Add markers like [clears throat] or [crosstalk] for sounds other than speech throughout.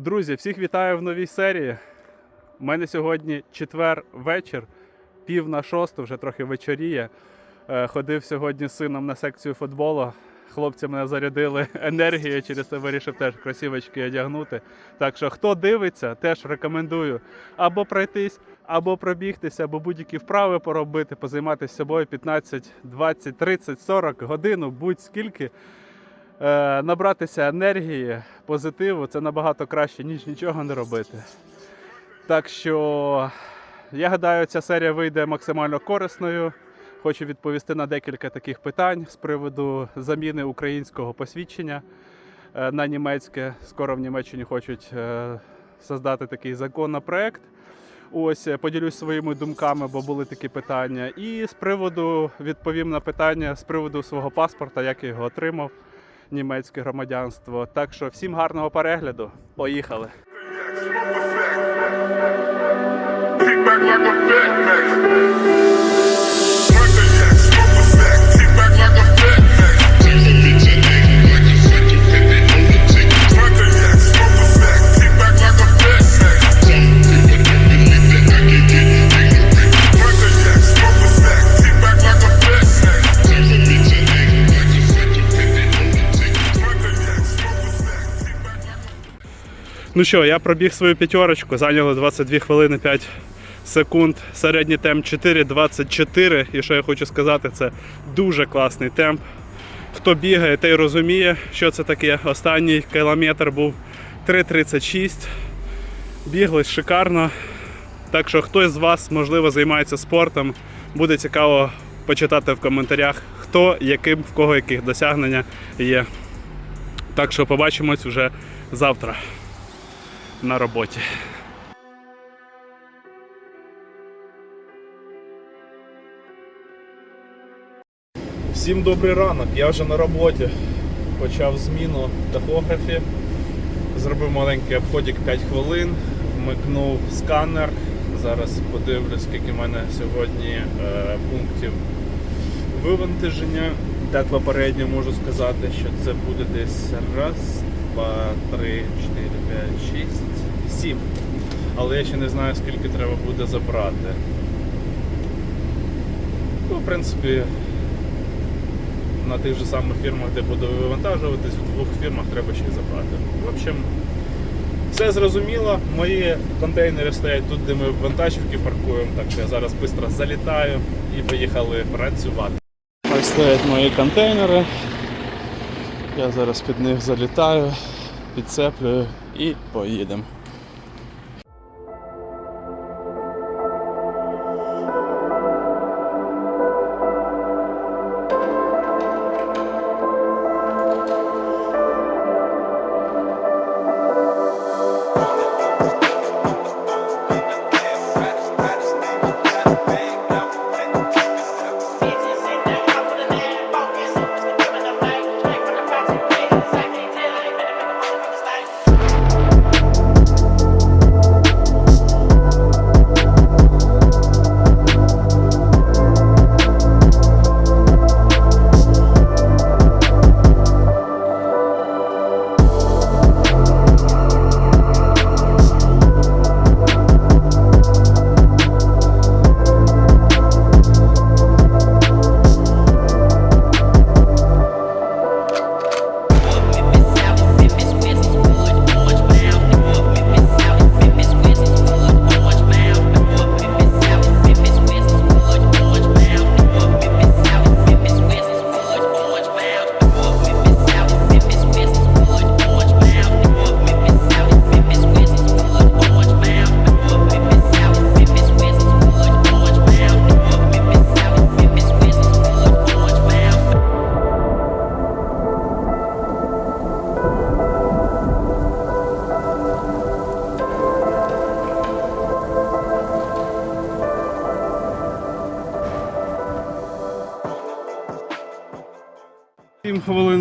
Друзі, всіх вітаю в новій серії. У мене сьогодні четвер вечір, пів на шосту, вже трохи вечоріє. Е, Ходив сьогодні з сином на секцію футболу. Хлопці мене зарядили [laughs] енергією, через це вирішив теж кросівочки одягнути. Так що, хто дивиться, теж рекомендую або пройтись, або пробігтися, або будь-які вправи поробити, позайматися собою 15, 20, 30, 40 годину, будь-скільки. Е, набратися енергії, позитиву це набагато краще, ніж нічого не робити. Так що я гадаю, ця серія вийде максимально корисною. Хочу відповісти на декілька таких питань з приводу заміни українського посвідчення е, на німецьке. Скоро в Німеччині хочуть е, создати такий законопроект. Ось поділюсь своїми думками, бо були такі питання. І з приводу відповім на питання з приводу свого паспорта, як я його отримав, німецьке громадянство. Так що всім гарного перегляду. Поїхали! Ну що, я пробіг свою п'ятерочку, зайняло 22 хвилини 5 секунд. Середній темп 4.24. І що я хочу сказати, це дуже класний темп. Хто бігає, той розуміє, що це таке. Останній кілометр був 3.36. Бігли шикарно. Так що хтось з вас, можливо, займається спортом, буде цікаво почитати в коментарях, хто яким, в кого яких досягнення є. Так що побачимось вже завтра на роботі. Всім добрий ранок. Я вже на роботі. Почав зміну в тахографі. Зробив маленький обходик 5 хвилин, вмикнув сканер. Зараз подивлюсь, скільки в мене сьогодні е, пунктів вивантаження. Так попередньо можу сказати, що це буде десь раз, два, три, чотири, п'ять, шість, сім. Але я ще не знаю, скільки треба буде забрати. Ну, в принципі, на тих же самих фірмах, де буду вивантажуватись, в двох фірмах треба ще й забрати. В общем, все зрозуміло. Мої контейнери стоять тут, де ми вантажівки паркуємо, так що я зараз швидко залітаю і поїхали працювати. Ось стоять мої контейнери. Я зараз під них залітаю, підцеплюю і поїдемо.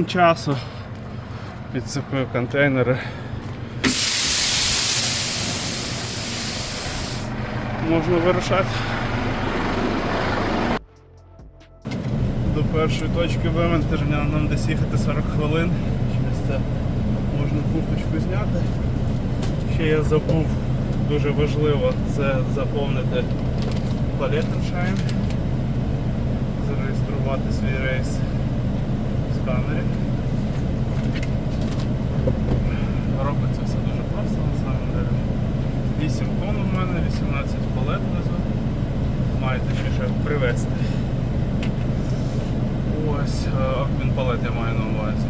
Часу. Підцепив контейнери. Можна вирушати. До першої точки вивантаження нам десь їхати 40 хвилин. Через це можна кухочку зняти. ще я забув, дуже важливо це заповнити палетеншайн, зареєструвати свій рейс сканері. Робиться все дуже просто на самом деле. 8 тонн у мене, 18 палет внизу. Маєте ще привезти. Ось, е, обмін палет я маю на увазі.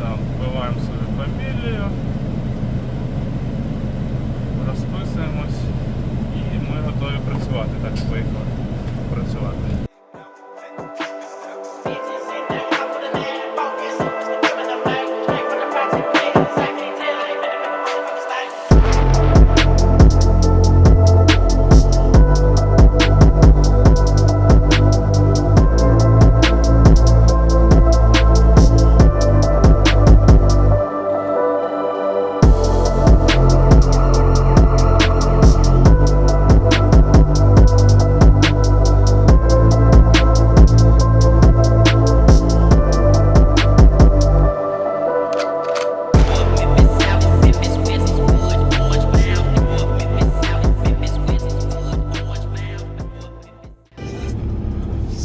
Так, вбиваємо свою фамілію, розписуємось і ми готові працювати. Так, поїхали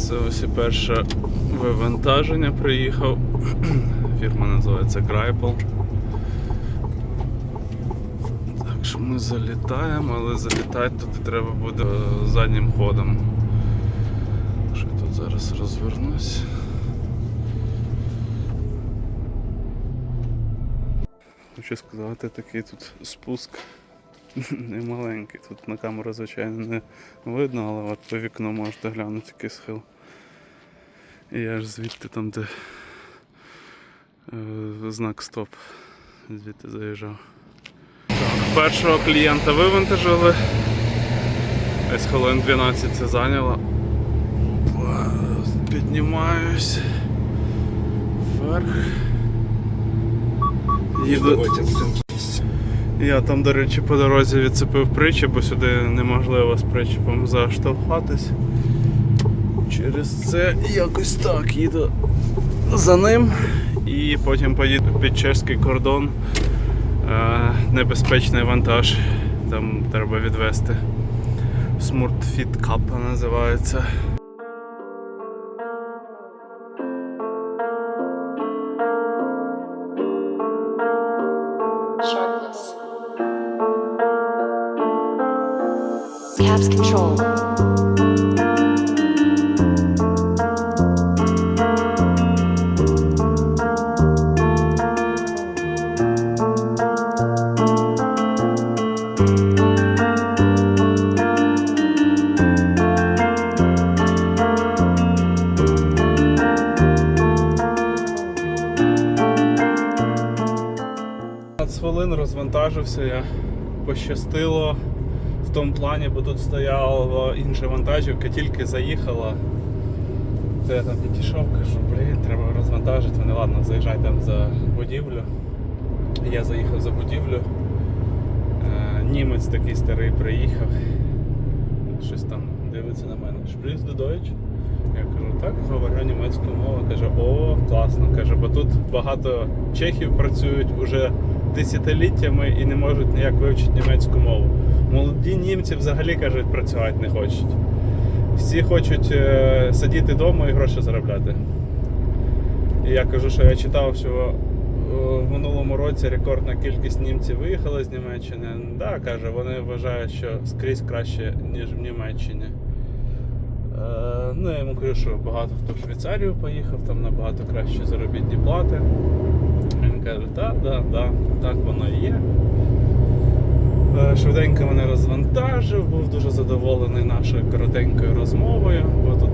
Це ось перше вивантаження приїхав. [clears throat] Фірма називається Крайпл. Так що ми залітаємо, але залітати туди треба буде е, заднім ходом. Що я тут зараз розвернусь. Хочу сказати, такий тут спуск [laughs] немаленький. Тут на камеру, звичайно, не видно, але от по вікну можете глянути який схил. І ж звідти там, де е, знак стоп, звідти заїжджав. Так, першого клієнта вивантажили. Десь хвилин 12 це зайняло. Піднімаюсь вверх. Їду. Я там, до речі, по дорозі відцепив причіп, бо сюди неможливо з причіпом заштовхатись. Через це якось так їду за ним і потім поїду під чеський кордон. Е, Небезпечний вантаж. Там треба відвести. Cup називається. Хвилин розвантажився я. Пощастило в тому плані, бо тут стояла інша вантажівка, тільки заїхала. То я там підійшов, кажу, блін, треба розвантажити. Вони ладно, заїжджай там за будівлю. Я заїхав за будівлю. Німець такий старий приїхав. Щось там дивиться на мене. Шпріц до Deutsch? Я кажу, так, говорю німецькою мовою. Каже, о, класно. Каже, бо тут багато чехів працюють уже десятиліттями і не можуть ніяк вивчити німецьку мову. Молоді німці взагалі кажуть, працювати не хочуть. Всі хочуть е, сидіти вдома і гроші заробляти. І я кажу, що я читав, що в минулому році рекордна кількість німців виїхала з Німеччини. Да, каже, вони вважають, що скрізь краще, ніж в Німеччині. Е, ну, я йому кажу, що багато хто в Швейцарію поїхав, там набагато кращі заробітні плати. Він каже, так, да, да, так воно і є. Е, Швиденько мене розвантажив, був дуже задоволений нашою коротенькою розмовою, бо тут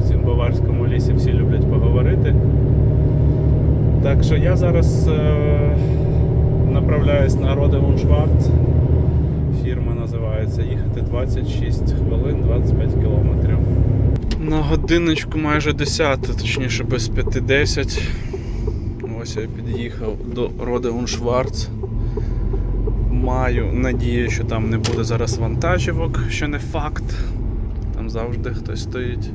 в цьому баварському лісі всі люблять поговорити. Так що я зараз е, направляюсь на Родевун Шварц. Фірма називається їхати 26 хвилин 25 кілометрів. На годиночку майже 10, точніше без 5.10. Ось я під'їхав до Родеун Шварц. Маю надію, що там не буде зараз вантажівок, що не факт. Там завжди хтось стоїть.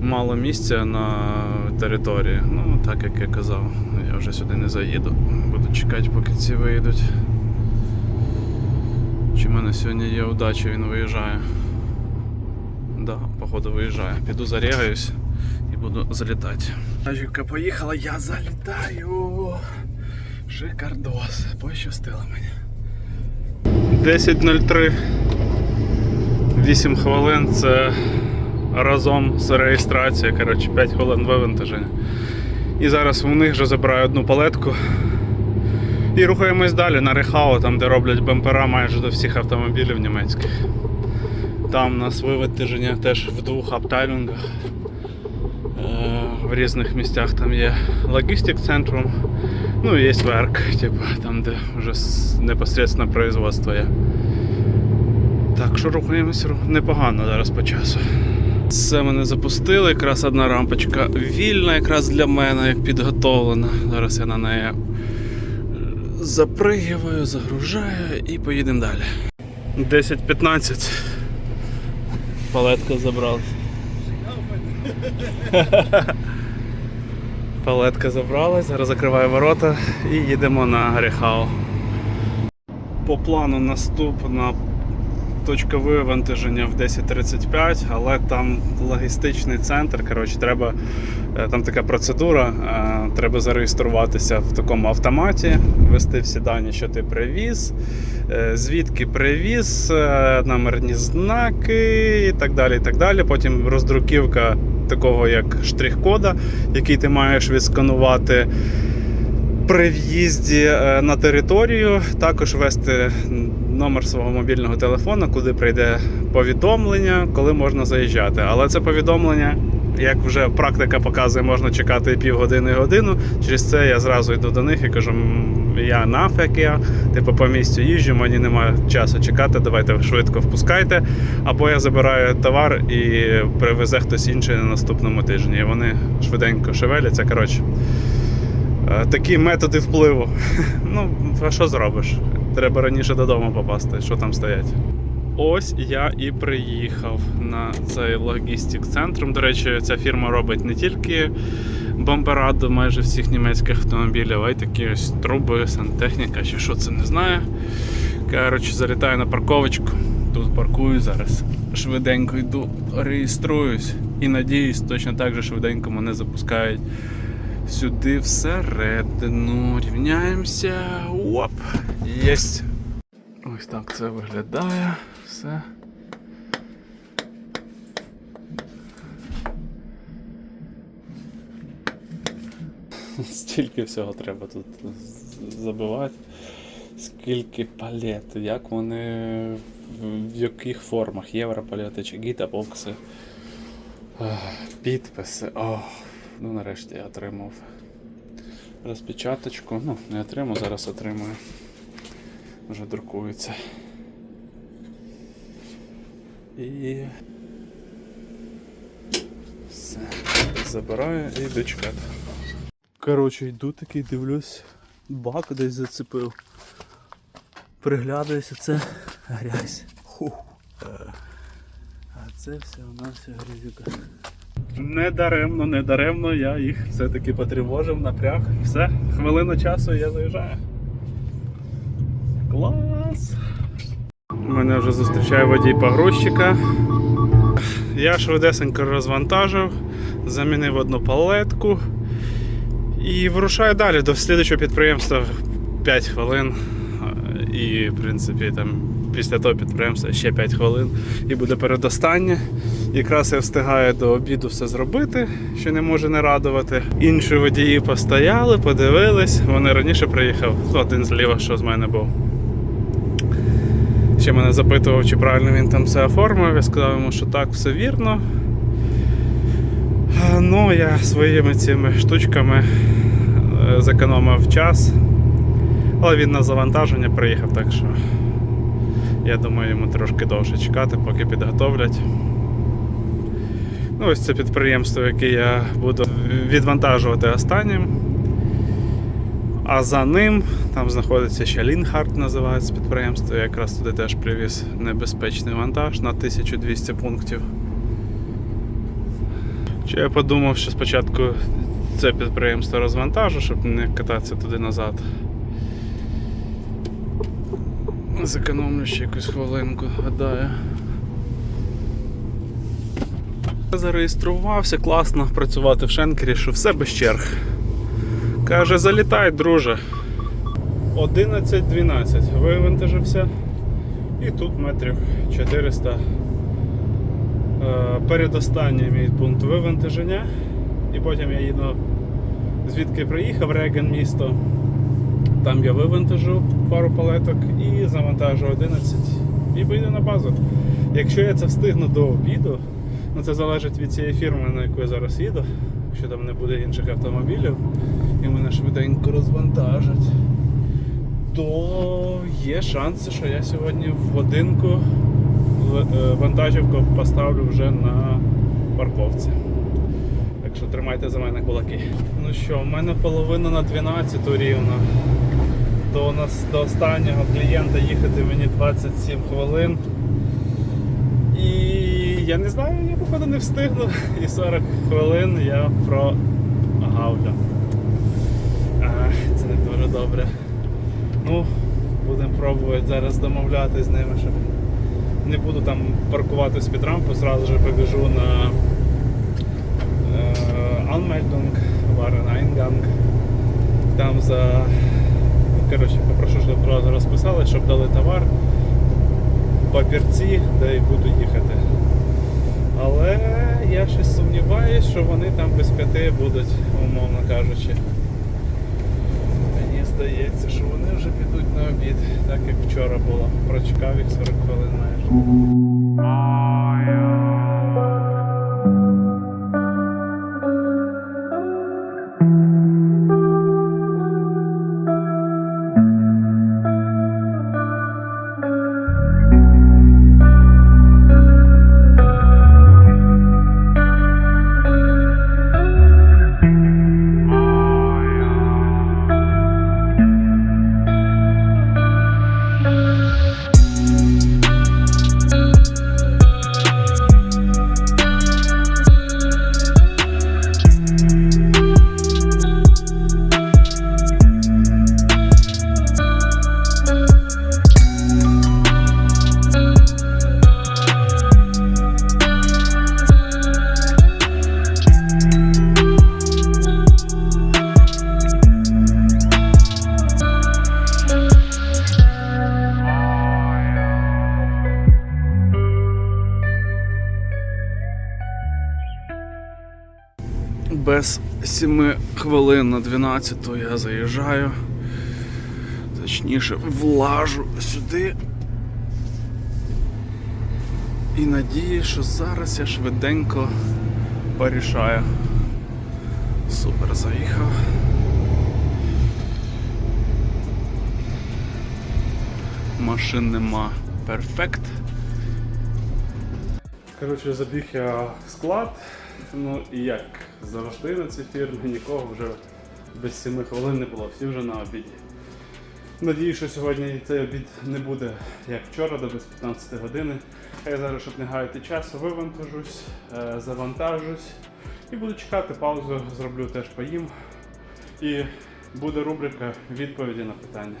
Мало місця на території. Ну, так як я казав, я вже сюди не заїду. Буду чекати, поки ці виїдуть. Чи в мене сьогодні є удача, він виїжджає. Да, походу виїжджає. Піду зарягаюсь і буду залітати. Тачівка поїхала, я залітаю. Шикардос. Пощастило мені. 10.03. 8 хвилин це разом з реєстрацією. Коротше, 5 хвилин вивантаження. І зараз у них вже забираю одну палетку. І рухаємось далі на Рехау, там де роблять бампера майже до всіх автомобілів німецьких. Там у нас вивантаження теж в двох аптайлінгах. Е, В різних місцях там є логістик центром, ну і є верк, типу, там де вже непосредственно производство є. Так що рухаємося непогано зараз по часу. Це мене запустили, якраз одна рампочка вільна, якраз для мене, як підготовлена. Зараз я на неї е, запригиваю, загружаю і поїдемо далі. 10-15. Палетка забралась. [laughs] Палетка забралась, зараз закриваю ворота і їдемо на Гаріхау. По плану наступна точка вивантаження в 10.35, але там логістичний центр. Коротше, треба е, там така процедура. е, Треба зареєструватися в такому автоматі, ввести всі дані, що ти привіз, е, звідки привіз, номерні знаки і так далі. і так далі. Потім роздруківка такого як штрих-кода, який ти маєш відсканувати при в'їзді на територію також ввести номер свого мобільного телефона, куди прийде повідомлення, коли можна заїжджати. Але це повідомлення, як вже практика показує, можна чекати півгодини і годину. Через це я зразу йду до них і кажу: я нафек я, типу по місцю їжджу, мені немає часу чекати, давайте швидко впускайте. Або я забираю товар і привезе хтось інший на наступному тижні. І вони швиденько шевеляться. Коротше. Е, Такі методи впливу. [laughs] Ну, а що зробиш? Треба раніше додому попасти, що там стоять. Ось я і приїхав на цей логістик центр. До речі, ця фірма робить не тільки бампера до майже всіх німецьких автомобілів, а й такі ось труби, сантехніка, чи що це не знаю. Коротше, залітаю на парковочку. Тут паркую зараз. Швиденько йду, реєструюсь і надіюсь, точно так же швиденько мене запускають сюди всередину. Рівняємося. Оп! Єсть. Ось так це виглядає. Все. [laughs] Стільки всього треба тут забивати. Скільки палет, як вони, в- яких формах, європалети чи гітабокси, Ех, підписи. Ох, ну нарешті я отримав розпечаточку. Ну, не отримав, зараз отримую. Вже друкується. І все. Забираю і йду чекати. Коротше, йду такий, дивлюсь, бак десь зацепив. Приглядаюся, це грязь. Хух. А це все у нас грязюка. Не даремно, не даремно, я їх все-таки потривожив, напряг. Все, хвилина часу я заїжджаю. Клас! Мене вже зустрічає водій погрузчика. Я швидесенько розвантажив, замінив одну палетку і вирушаю далі до слідчого підприємства 5 хвилин. І, в принципі, там після того підприємства ще 5 хвилин і буде передостаннє. Якраз я встигаю до обіду все зробити, що не може не радувати. Інші водії постояли, подивились. Вони раніше приїхав, один зліва, що з мене був. Ще мене запитував, чи правильно він там все оформив. Я сказав йому, що так, все вірно. Ну, я своїми цими штучками е, зекономив час. Але він на завантаження приїхав, так що я думаю, йому трошки довше чекати, поки підготовлять. Ну, ось це підприємство, яке я буду відвантажувати останнім. А за ним там знаходиться ще Лінхард, називається підприємство. Я якраз туди теж привіз небезпечний вантаж на 1200 пунктів. Чи я подумав, що спочатку це підприємство розвантажу, щоб не кататися туди назад. Зекономлю ще якусь хвилинку, гадаю. Зареєструвався, класно працювати в Шенкері, що все без черг. Каже, залітай, друже. 11-12 вивантажився. І тут метрів 400. Е, Передостанній мій пункт вивантаження. І потім я їду звідки приїхав, Реген місто. Там я вивантажу пару палеток і завантажу 11 і поїду на базу. Якщо я це встигну до обіду, ну це залежить від цієї фірми, на яку я зараз їду, якщо там не буде інших автомобілів, і мене швиденько розвантажать, то є шанси, що я сьогодні в годинку е, вантажівку поставлю вже на парковці. Так що тримайте за мене кулаки. Ну що, в мене половина на 12 рівно. До, нас, до останнього клієнта їхати мені 27 хвилин. Я не знаю, я походу не встигну. І 40 хвилин я прогавлю. Це не дуже добре. Ну, будемо пробувати зараз домовляти з ними, щоб не буду там паркуватись під рампу, зразу ж побіжу на Anmeldung, Wareneingang. Там за. Коротше, попрошу, щоб розписали, щоб дали товар, папірці, де і буду їхати. Але я щось сумніваюсь, що вони там без п'яти будуть, умовно кажучи. Мені здається, що вони вже підуть на обід, так як вчора було. Прочекав їх 40 хвилин майже. Хвилин на 12 я заїжджаю. Точніше, влажу сюди. І надію, що зараз я швиденько порішаю. Супер заїхав. Машин нема. Перфект. Коротше, забіг я в склад. Ну і як завжди на цій фірмі нікого вже без 7 хвилин не було, всі вже на обіді. Надію, що сьогодні цей обід не буде як вчора, до без 15 години. А я зараз, щоб не гаяти часу, вивантажусь, е, завантажусь і буду чекати паузу, зроблю теж поїм. І буде рубрика відповіді на питання.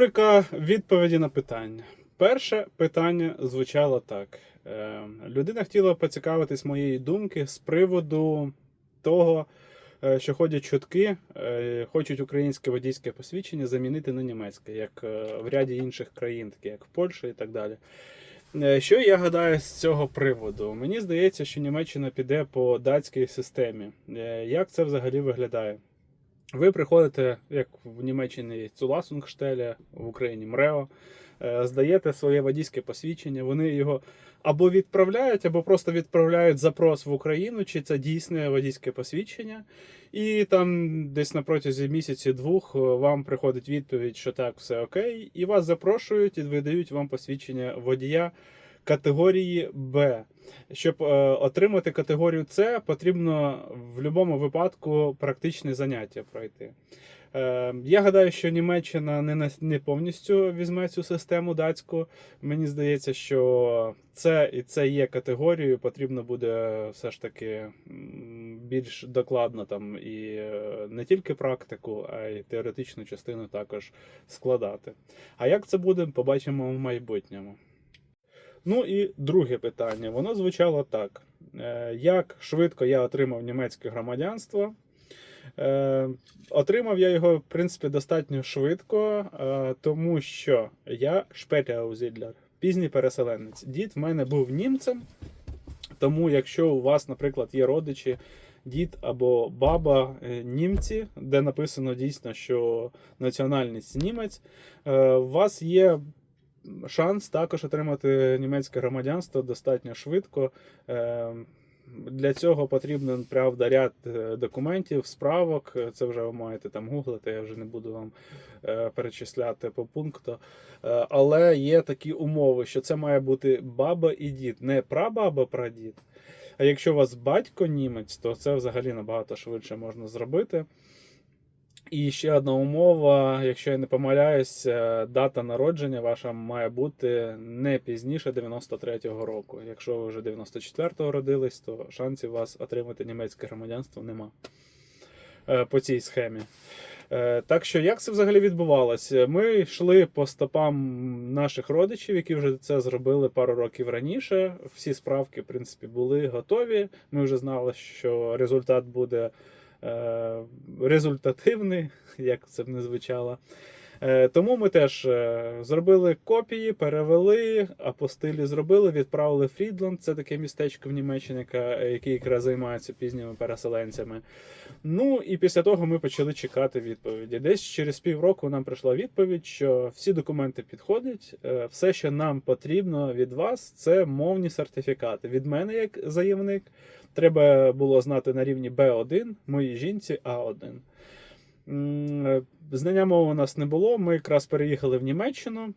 Рубрика відповіді на питання. Перше питання звучало так: Е, людина хотіла поцікавитись моєї думки з приводу того, е, що ходять чутки, е, хочуть українське водійське посвідчення замінити на німецьке, як е, в ряді інших країн, такі як в Польщі і так далі. Е, Що я гадаю з цього приводу? Мені здається, що Німеччина піде по датській системі. Як це взагалі виглядає? Ви приходите, як в Німеччині Цуласунгштеля, в Україні МРЕО, е, здаєте своє водійське посвідчення, вони його або відправляють, або просто відправляють запрос в Україну, чи це дійсне водійське посвідчення. І там десь на протязі місяці-двох е, вам приходить відповідь, що так, все окей, і вас запрошують і видають вам посвідчення водія категорії Б. Щоб е, отримати категорію С, потрібно в будь-якому випадку практичне заняття пройти. Е, я гадаю, що Німеччина не, не повністю візьме цю систему датську. Мені здається, що це і це є категорією, потрібно буде все ж таки більш докладно там і е, не тільки практику, а й теоретичну частину також складати. А як це буде, побачимо в майбутньому. Ну і друге питання. Воно звучало так: Е, як швидко я отримав німецьке громадянство? Е, Отримав я його, в принципі, достатньо швидко, е, тому що я шпетяузідлер, пізній переселенець. Дід в мене був німцем, тому якщо у вас, наприклад, є родичі, дід або баба німці, де написано дійсно, що національність німець, у вас є шанс також отримати німецьке громадянство достатньо швидко. Е, Для цього потрібен правда ряд е, документів, справок. Це вже ви маєте там гуглити, я вже не буду вам е, перечисляти по пункту. Але є такі умови, що це має бути баба і дід, не прабаба, прадід. А якщо у вас батько німець, то це взагалі набагато швидше можна зробити. І ще одна умова, якщо я не помиляюсь, е, дата народження ваша має бути не пізніше 93-го року. Якщо ви вже 94-го родились, то шансів вас отримати німецьке громадянство нема е, по цій схемі. Е, Так що, як це взагалі відбувалося? Ми йшли по стопам наших родичів, які вже це зробили пару років раніше. Всі справки, в принципі, були готові. Ми вже знали, що результат буде результативний, [laughs] як це б не звучало. Е, Тому ми теж е, зробили копії, перевели, апостилі зробили, відправили Фрідланд. Це таке містечко в Німеччині, яка- яке якраз займається пізніми переселенцями. Ну і після того ми почали чекати відповіді. Десь через півроку нам прийшла відповідь, що всі документи підходять. е, Все, що нам потрібно від вас, це мовні сертифікати. Від мене, як заявник, треба було знати на рівні B1, моїй жінці А1. Е, Знання мови у нас не було. Ми якраз переїхали в Німеччину.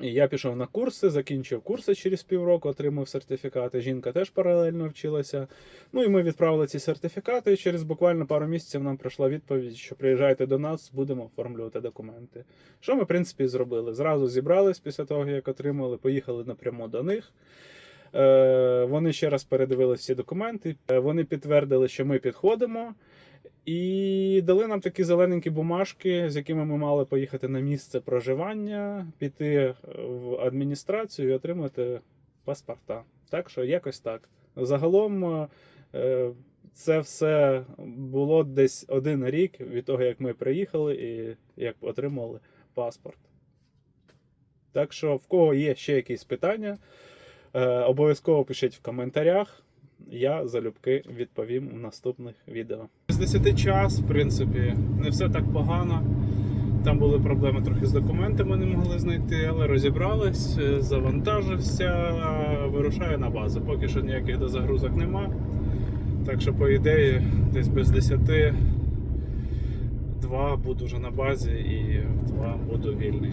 Я пішов на курси, закінчив курси через півроку, отримав сертифікати. Жінка теж паралельно вчилася. Ну і ми відправили ці сертифікати. І через буквально пару місяців нам прийшла відповідь, що приїжджайте до нас, будемо оформлювати документи. Що ми, в принципі, зробили? Зразу зібрались після того, як отримали, поїхали напряму до них. Е, Вони ще раз передивили всі документи. Е, Вони підтвердили, що ми підходимо. І дали нам такі зелененькі бумажки, з якими ми мали поїхати на місце проживання, піти в адміністрацію і отримати паспорта. Так що якось так. Загалом е, це все було десь один рік від того, як ми приїхали і як отримали паспорт. Так що, в кого є ще якісь питання, е, обов'язково пишіть в коментарях. Я залюбки відповім у наступних відео. З 10 час, в принципі, не все так погано. Там були проблеми трохи з документами, не могли знайти, але розібрались, е, завантажився, вирушаю на базу. Поки що ніяких дозагрузок нема. Так що, по ідеї, десь без 10 два буду вже на базі і два буду вільний.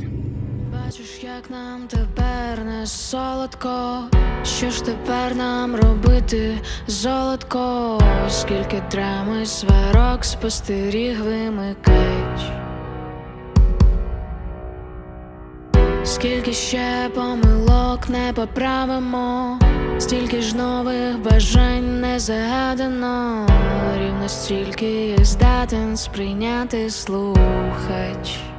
Бачиш, як нам тепер не солодко. Що ж тепер нам робити, золотко? Скільки драми, сварок, спостеріг вимикач. Скільки ще помилок не поправимо, стільки ж нових бажань не загадано, рівно стільки здатен сприйняти слухач.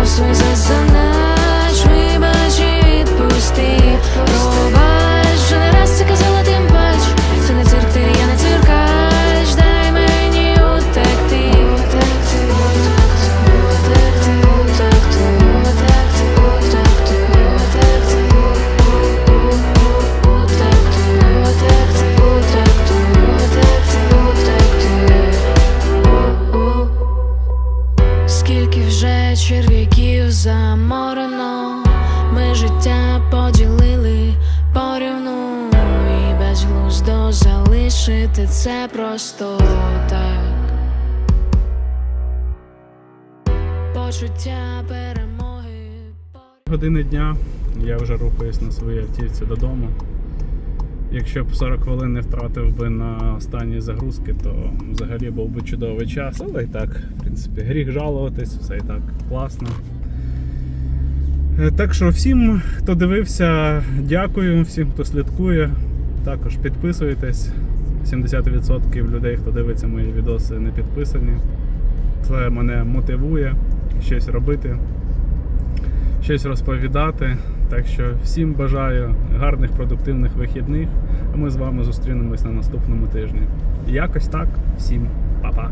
Любов за засанач Вибач і відпусти це просто так. Почуття перемоги. Години дня я вже рухаюсь на своїй автівці додому. Якщо б 40 хвилин не втратив би на останні загрузки, то взагалі був би чудовий час. Але і так, в принципі, гріх жалуватись, все і так класно. Е, Так що всім, хто дивився, дякую, всім, хто слідкує. Також підписуйтесь. 70% людей, хто дивиться мої відоси, не підписані. Це мене мотивує щось робити щось розповідати. Так що всім бажаю гарних продуктивних вихідних. А ми з вами зустрінемось на наступному тижні. Якось так. Всім па-па.